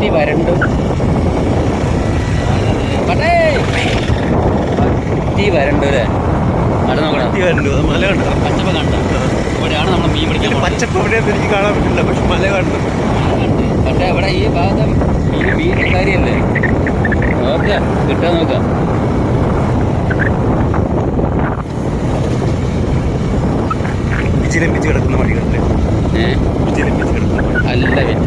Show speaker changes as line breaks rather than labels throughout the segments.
അട്ടി വരണ്ടു. പട്ടേ! അട്ടി വരണ്ടു അല്ലേ? അവിടെ നോക്കണം?
വരുന്നുണ്ട് മല കണ്ടോ
പച്ചപ്പ് കണ്ട ഇവിടെയാണ് നമ്മൾ മീൻ പിടിക്കാൻ
പച്ചപ്പ് എവിടെയാന്ന് എനിക്ക് കാണാൻ പറ്റില്ല പക്ഷെ മല കണ്ടു.
പക്ഷേ ഇവിടെ ഈ ഭാഗത്ത് മീൻ മീൻ കാര്യമല്ലേ നോക്കുക കിട്ടാൻ നോക്കാം.
വിജിലമ്പിച്ച് കിടക്കുന്ന വഴികളിൽ
ഏഹ്
വിജിലമ്പിച്ച് കിടക്കുന്ന.
അല്ല പിന്നെ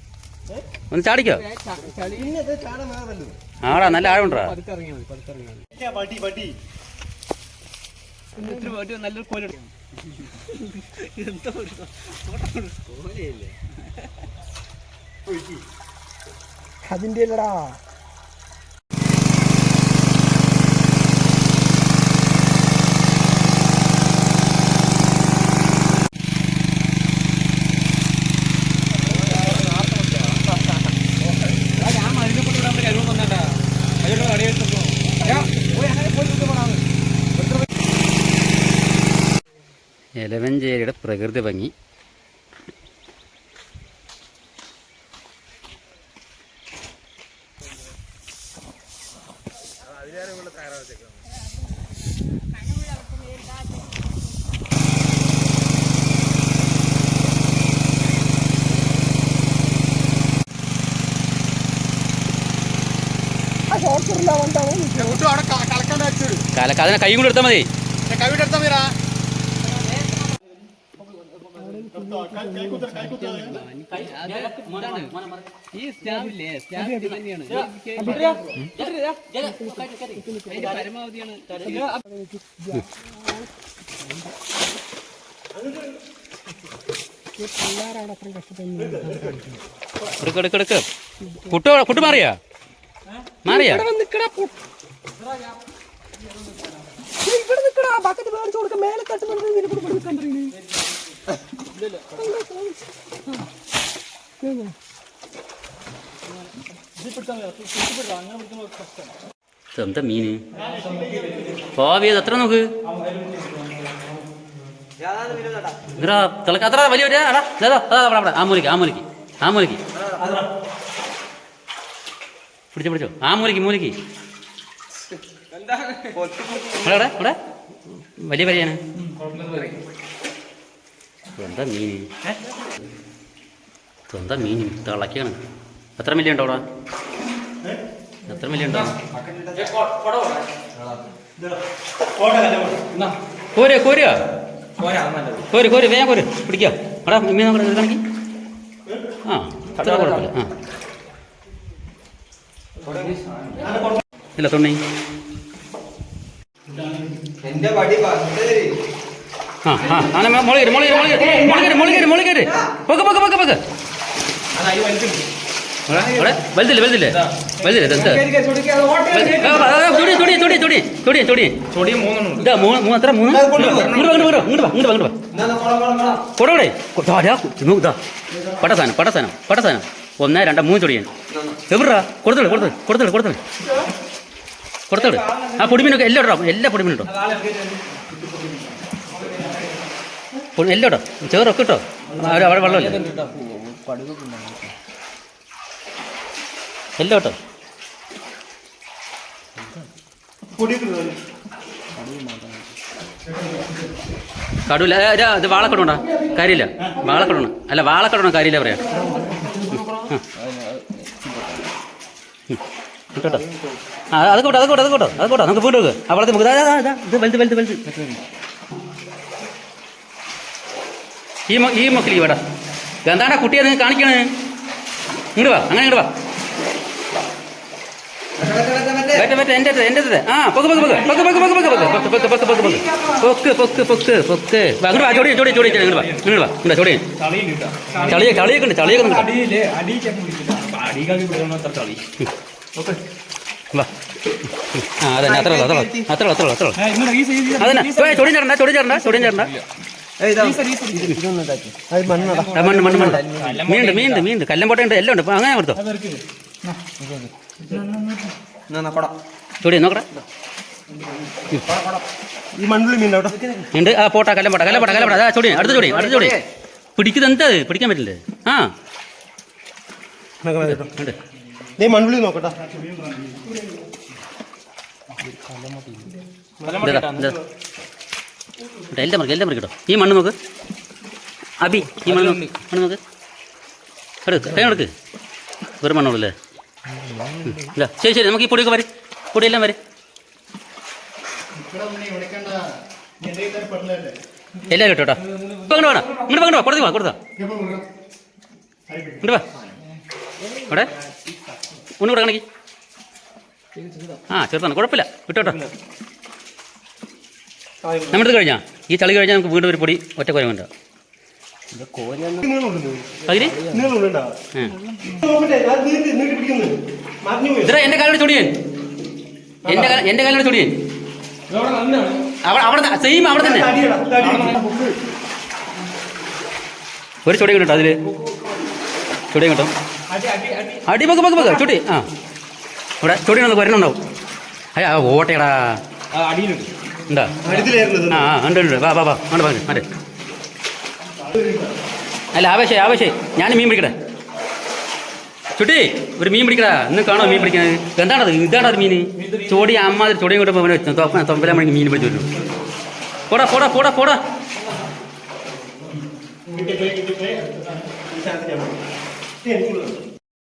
ഒന്ന് ചാടിക്കോ. ആടാ നല്ല ആഴമുണ്ടാ?
നല്ലൊരു കോല
എലവഞ്ചേരിയുടെ പ്രകൃതി ഭംഗി
കലക്കാതിനെ കൈ കൂടെ
എടുത്താൽ മതി കൈ കൂടെ എടുത്താൽ മതിരാ
ഈ സ്റ്റാമ്പില്ലേ സ്റ്റാമ്പ് ഇത് തന്നെയാണ്. പരമാവധിയാണ്.
പിള്ളേരാണ് അത്രയും കഷ്ടപ്പെടുന്നത്
കുട്ടു കുട്ടു മാറിയാ? മാറിയാ?
ഇവിടെ നിക്കടാ ബക്കറ്റ് മേടിച്ചു കൊടുക്ക. മേലെ തട്ടുന്നത് നിന്നെ കൊണ്ട് ഇവിടെ
എന്താ മീന് ഭാവി അത് എത്ര നോക്ക്? തിളക്ക. അത്ര വലിയ ഒരു അടാ അതാ, അവിടെ അവിടെ. ആ മൂലിക്ക് ആ മൂലിക്ക് ആ മൂലിക്ക് പിടിച്ചോ. പിടിച്ചോ ആ ഇവിടെ ഇവിടെ ഇവിടെ. വലിയ പരിയാണ്. എന്താ മീന് എന്താ മീൻ തിളക്കാണ്. എത്ര മില്യ ഉണ്ടോ അവിടെ? എത്ര മില്യ ഉണ്ടോ? കോരുക കോരുക കോര്. കോര് വേഗം കോര്. പിടിക്കോ. എടാ മീൻ നോക്കട്ടെ കണക്കി. ആ അത്ര കുഴപ്പമില്ല. ആ. ഇല്ല തൊണ്ണി. ആ ആ അങ്ങനെ മുളകര് മുളകര് മുളകര് മുളകര് മുളകര് കയറി മോളി കയറി മോളി കയറി. പൊക്ക് പൊക്ക് പൊക്ക് പൊക്ക്. വലുതില്ലേ വലുതില്ലേ വലുതില്ലേ ഇതെന്താ തുടി തുടി തുടി തുടി തുടി തുടി ഇതാ മൂന്ന് മൂന്ന് എത്ര മൂന്ന് ഇങ്ങോട്ട് വാ ഇങ്ങോട്ട് വാ ഇങ്ങോട്ട് വാ ഇങ്ങോട്ട് വാ കൊടവിടെ ഇതാ പടസാനം പടസാനം പടസാനം ഒന്ന് രണ്ട് മൂന്ന് ചൊടിയൻ എവിടാ കൊടുത്തോളൂ കൊടുത്തോളൂ കൊടുത്തോളൂ കൊടുത്തോളൂ കൊടുത്തോളൂ ആ പൊടിമീനൊക്കെ എല്ലാം ഇടാം എല്ലാ പൊടിമീനും ഇട്ടോ എല്ലാം ഇട്ടോ ചേറൊക്കെ ഇട്ടോ അവിടെ വെള്ളമില്ല എല്ലാം കടൂല. ഏ, ഇതാ, വാളക്കടോണ്ടാ കാര്യമില്ല. വാളക്കടോണ് അല്ല വാളക്കടോണ കാര്യമില്ല പറയാം. കേട്ടോ ആ അത് കൂട്ടോ അത് കൂട്ടോ അത് കൂട്ടോ അത് കൂട്ടോ. നമുക്ക് വീണ്ടും വെക്ക്. ആ വളർത്തി നമുക്ക് ഇതാ, വലുത് വലുത് വലുത്. ഈ ഈ എന്താണ് ഇവിടെ. എന്താണ്ടാ കുട്ടിയെ നിങ്ങൾ കാണിക്കണേ ഇങ്ങോട്ട് വാ അങ്ങനെ ഇങ്ങോട്ട് വാ. പറ്റ പറ്റ എന്റെ അടുത്ത്, എന്റെ അടുത്ത്. ആ പൊക്ക് പൊക്ക് പൊക്ക് പൊക്ക് പൊക്ക് പൊക്ക് പൊക്ക് പൊക്ക് പൊക്ക് പൊക്ക് പൊക്ക് പൊക്ക് പൊക്ക് പൊക്ക് പൊക്ക് പൊക്ക് അങ്ങോട്ട് വാ ചോടി ചോടി ചോടി ഇങ്ങോട്ട് വാ ഇങ്ങോട്ട് വാ ഇങ്ങോട്ട് ചോടി ചളിയെ ചളിയൊക്കെ ഉണ്ട് ചളിയൊക്കെ ഉണ്ട് വാ ആ അതന്നെ അത്ര അത്ര അത്ര അത്ര അത്ര അതന്നെ ചൊടിയും ചേരണ്ട ചൊടിയും ചേരണ്ട ചൊടിയും ചേരണ്ട
അത്
മണ്ണ് മണ്ണ് മണ്ണ് മീനുണ്ട് മീനുണ്ട് മീനുണ്ട് കല്ലം പോട്ടുണ്ട് എല്ലാം ഉണ്ട് അങ്ങനെ കൊടുത്തോ ചൊടി നോക്കട്ടെ
ഈ മണ്ണിൽ മീൻ
ഉണ്ട്? ആ പോട്ടാ കല്ലം പോട്ടാ കല്ലം പോട്ടാ കല്ലം പോട്ടാ. അതാ ചൊടി അടുത്ത ചൊടി അടുത്ത ചൊടി. പിടിക്കുന്നത് എന്താ? പിടിക്കാൻ പറ്റില്ലേ? ആ.
മണ്ണുള്ളി നോക്കട്ടാ.
എല്ലാം മറിക്കും എല്ലാം മറിക്കട്ടോ ഈ മണ്ണ് നോക്ക്. അബി ഈ മണ്ണ് നോക്ക്. മണ്ണ് നോക്ക്. എടുക്ക് കൈ എടുക്ക്. വെറും മണ്ണുള്ളൂ ഇല്ല ശരി ശരി നമുക്ക് ഈ പൊടിയൊക്കെ വരെ. പൊടിയെല്ലാം വരും. എല്ലാവരും ഇട്ടോ ഇപ്പൊ അങ്ങോട്ട് വേണം. ഇങ്ങോട്ട് വേണ്ട കൊടുത്തു വാ കൊടുത്താ ഇങ്ങോട്ട് വാ. ഇവിടെ ഒന്നുകൂടെ കാണിക്ക്. ആ ചെറുതാണ് കുഴപ്പമില്ല. വിട്ടോട്ടോ നമ്മുടെ കഴിഞ്ഞാ? ഈ ചളി കഴിഞ്ഞാൽ നമുക്ക് വീണ്ടും ഒരു പൊടി ഒറ്റ കോരം ഇത്ര എന്റെ കാലോട് ചൊടിയൻ എന്റെ കാല- എന്റെ കാലോട് ചൊടിയൻ അവിടെ സെയിം അവിടെ തന്നെ ഒരു ചൊടി കിട്ടും അതിൽ. ചൊടി കിട്ടും. അടി പക്ക് പക്ക് പക്ക് ചൊടി. ആ. ഇവിടെ ചൊടി വരണുണ്ടാവും അയ്യ ഓട്ടയടാ ഉണ്ടാ ആ ഉണ്ട് ഉണ്ട് വാ വാ വാ വേണ്ട പറഞ്ഞു മറ്റേ അല്ല ആവേശേ ആവേശേ ഞാൻ മീൻ പിടിക്കട്ടെ. ചുട്ടി ഒരു മീൻ പിടിക്കടാ. ഇന്ന് കാണോ മീൻ പിടിക്കുന്നത് എന്താണത്? ഇതാണത് മീൻ? ചോടി അമ്മാതിരി ചോടി കൊണ്ട് അവനെ തൊമ്പലാൻ മണിക്ക് മീൻ പിടിച്ചു വരും. പോടാ പോടാ പോടാ പോടാ.
എനിക്കുള്ളത്